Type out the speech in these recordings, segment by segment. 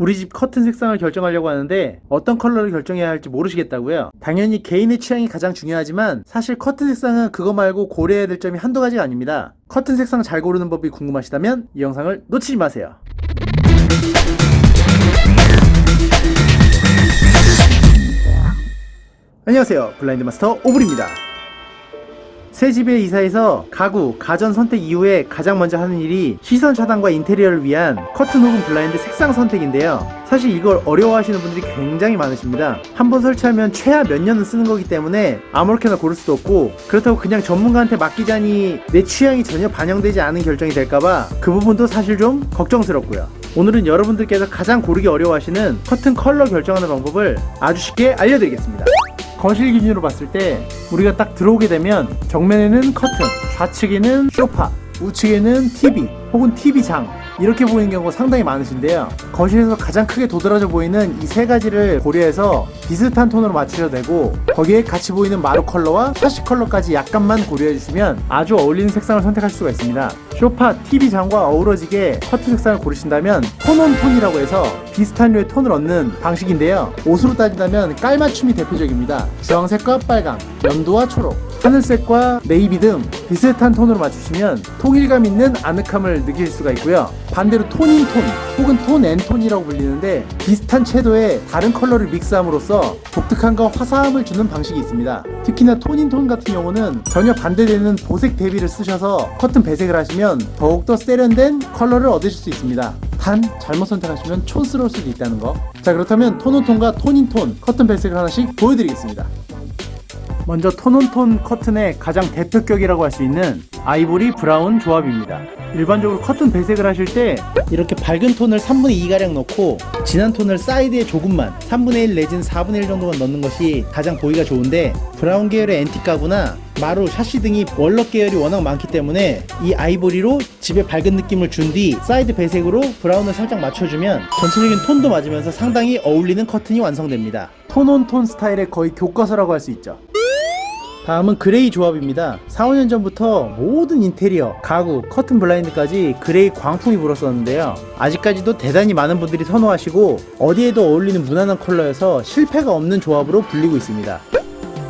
우리 집 커튼 색상을 결정하려고 하는데 어떤 컬러를 결정해야 할지 모르시겠다고요? 당연히 개인의 취향이 가장 중요하지만 사실 커튼 색상은 그거 말고 고려해야 될 점이 한두 가지가 아닙니다. 커튼 색상 잘 고르는 법이 궁금하시다면 이 영상을 놓치지 마세요. 안녕하세요. 블라인드 마스터 오블입니다. 새 집에 이사해서 가구, 가전 선택 이후에 가장 먼저 하는 일이 시선 차단과 인테리어를 위한 커튼 혹은 블라인드 색상 선택인데요. 사실 이걸 어려워하시는 분들이 굉장히 많으십니다. 한번 설치하면 최하 몇 년은 쓰는 거기 때문에 아무렇게나 고를 수도 없고 그렇다고 그냥 전문가한테 맡기자니 내 취향이 전혀 반영되지 않은 결정이 될까봐 그 부분도 사실 좀 걱정스럽고요. 오늘은 여러분들께서 가장 고르기 어려워하시는 커튼 컬러 결정하는 방법을 아주 쉽게 알려드리겠습니다. 거실 기준으로 봤을 때 우리가 딱 들어오게 되면 정면에는 커튼, 좌측에는 소파, 우측에는 TV 혹은 TV장 이렇게 보이는 경우가 상당히 많으신데요. 거실에서 가장 크게 도드라져 보이는 이 세 가지를 고려해서 비슷한 톤으로 맞추셔도 되고 거기에 같이 보이는 마루 컬러와 사시 컬러까지 약간만 고려해 주시면 아주 어울리는 색상을 선택할 수가 있습니다. 소파, TV장과 어우러지게 커튼 색상을 고르신다면 톤온 톤이라고 해서 비슷한 류의 톤을 얻는 방식인데요. 옷으로 따진다면 깔맞춤이 대표적입니다. 주황색과 빨강, 연두와 초록, 하늘색과 네이비 등 비슷한 톤으로 맞추시면 통일감 있는 아늑함을 느낄 수가 있고요. 반대로 톤인 톤 혹은 톤 앤 톤이라고 불리는데 비슷한 채도의 다른 컬러를 믹스함으로써 독특함과 화사함을 주는 방식이 있습니다. 특히나 톤인 톤 같은 경우는 전혀 반대되는 보색 대비를 쓰셔서 커튼 배색을 하시면 더욱더 세련된 컬러를 얻으실 수 있습니다. 단 잘못 선택하시면 촌스러울 수도 있다는 거. 자 그렇다면 톤온 톤과 톤인 톤 커튼 배색을 하나씩 보여드리겠습니다. 먼저 톤온톤 커튼의 가장 대표격이라고 할 수 있는 아이보리 브라운 조합입니다. 일반적으로 커튼 배색을 하실 때 이렇게 밝은 톤을 3분의 2가량 넣고 진한 톤을 사이드에 조금만 3분의 1 내지는 4분의 1 정도만 넣는 것이 가장 보기가 좋은데 브라운 계열의 앤틱 가구나 마루, 샤시 등이 월럭 계열이 워낙 많기 때문에 이 아이보리로 집에 밝은 느낌을 준 뒤 사이드 배색으로 브라운을 살짝 맞춰주면 전체적인 톤도 맞으면서 상당히 어울리는 커튼이 완성됩니다. 톤온톤 스타일의 거의 교과서라고 할 수 있죠. 다음은 그레이 조합입니다. 4, 5년 전부터 모든 인테리어, 가구, 커튼 블라인드까지 그레이 광풍이 불었었는데요. 아직까지도 대단히 많은 분들이 선호하시고 어디에도 어울리는 무난한 컬러여서 실패가 없는 조합으로 불리고 있습니다.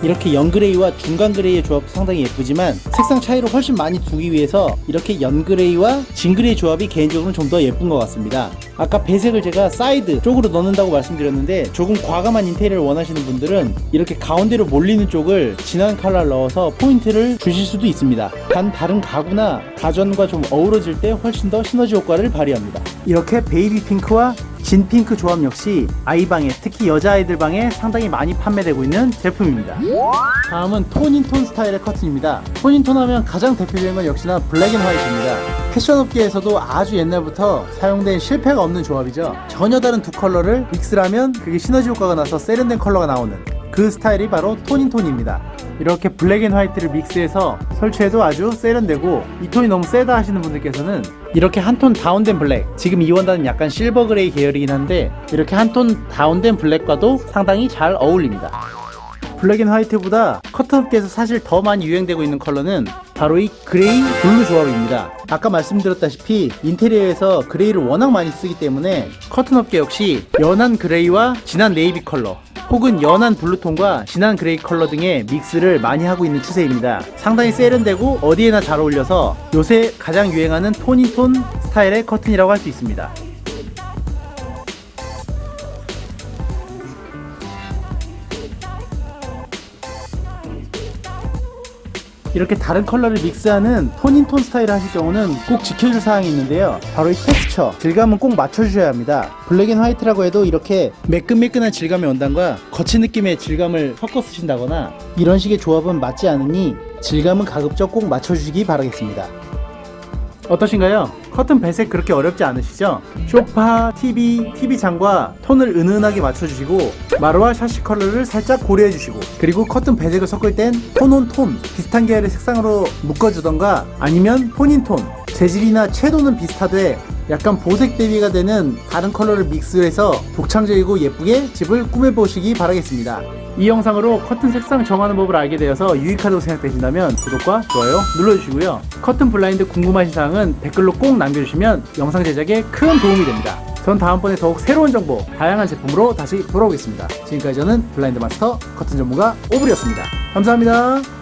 이렇게 연그레이와 중간 그레이의 조합도 상당히 예쁘지만 색상 차이를 훨씬 많이 두기 위해서 이렇게 연그레이와 진그레이 조합이 개인적으로는 좀더 예쁜 것 같습니다. 아까 배색을 제가 사이드 쪽으로 넣는다고 말씀드렸는데 조금 과감한 인테리어를 원하시는 분들은 이렇게 가운데로 몰리는 쪽을 진한 컬러를 넣어서 포인트를 주실 수도 있습니다. 단 다른 가구나 가전과 좀 어우러질 때 훨씬 더 시너지 효과를 발휘합니다. 이렇게 베이비 핑크와 진 핑크 조합 역시 아이방에 특히 여자아이들 방에 상당히 많이 판매되고 있는 제품입니다. 다음은 톤인톤 스타일의 커튼입니다. 톤인톤 하면 가장 대표적인 건 역시나 블랙 앤 화이트입니다. 패션 업계에서도 아주 옛날부터 사용된 실패가 없는 조합이죠. 전혀 다른 두 컬러를 믹스를 하면 그게 시너지 효과가 나서 세련된 컬러가 나오는 그 스타일이 바로 톤인톤입니다. 이렇게 블랙 앤 화이트를 믹스해서 설치해도 아주 세련되고 이 톤이 너무 세다 하시는 분들께서는 이렇게 한 톤 다운된 블랙 지금 이 원단은 약간 실버 그레이 계열이긴 한데 이렇게 한 톤 다운된 블랙과도 상당히 잘 어울립니다. 블랙 앤 화이트보다 커튼업계에서 사실 더 많이 유행되고 있는 컬러는 바로 이 그레이 블루 조합입니다. 아까 말씀드렸다시피 인테리어에서 그레이를 워낙 많이 쓰기 때문에 커튼 업계 역시 연한 그레이와 진한 네이비 컬러 혹은 연한 블루톤과 진한 그레이 컬러 등의 믹스를 많이 하고 있는 추세입니다. 상당히 세련되고 어디에나 잘 어울려서 요새 가장 유행하는 톤이톤 스타일의 커튼이라고 할 수 있습니다. 이렇게 다른 컬러를 믹스하는 톤인톤 스타일을 하실 경우는 꼭 지켜줄 사항이 있는데요. 바로 이 텍스처, 질감은 꼭 맞춰주셔야 합니다. 블랙 앤 화이트라고 해도 이렇게 매끈매끈한 질감의 원단과 거친 느낌의 질감을 섞어 쓰신다거나 이런 식의 조합은 맞지 않으니 질감은 가급적 꼭 맞춰주시기 바라겠습니다. 어떠신가요? 커튼 배색 그렇게 어렵지 않으시죠? 쇼파, TV, TV장과 톤을 은은하게 맞춰주시고 마루와 샤시 컬러를 살짝 고려해주시고 그리고 커튼 배색을 섞을 땐 톤 온 톤 비슷한 계열의 색상으로 묶어주던가 아니면 톤인 톤 재질이나 채도는 비슷하되 약간 보색 대비가 되는 다른 컬러를 믹스해서 독창적이고 예쁘게 집을 꾸며보시기 바라겠습니다. 이 영상으로 커튼 색상 정하는 법을 알게 되어서 유익하다고 생각되신다면 구독과 좋아요 눌러주시고요. 커튼 블라인드 궁금하신 사항은 댓글로 꼭 남겨주시면 영상 제작에 큰 도움이 됩니다. 전 다음번에 더욱 새로운 정보, 다양한 제품으로 다시 돌아오겠습니다. 지금까지 저는 블라인드 마스터 커튼 전문가 오블이었습니다. 감사합니다.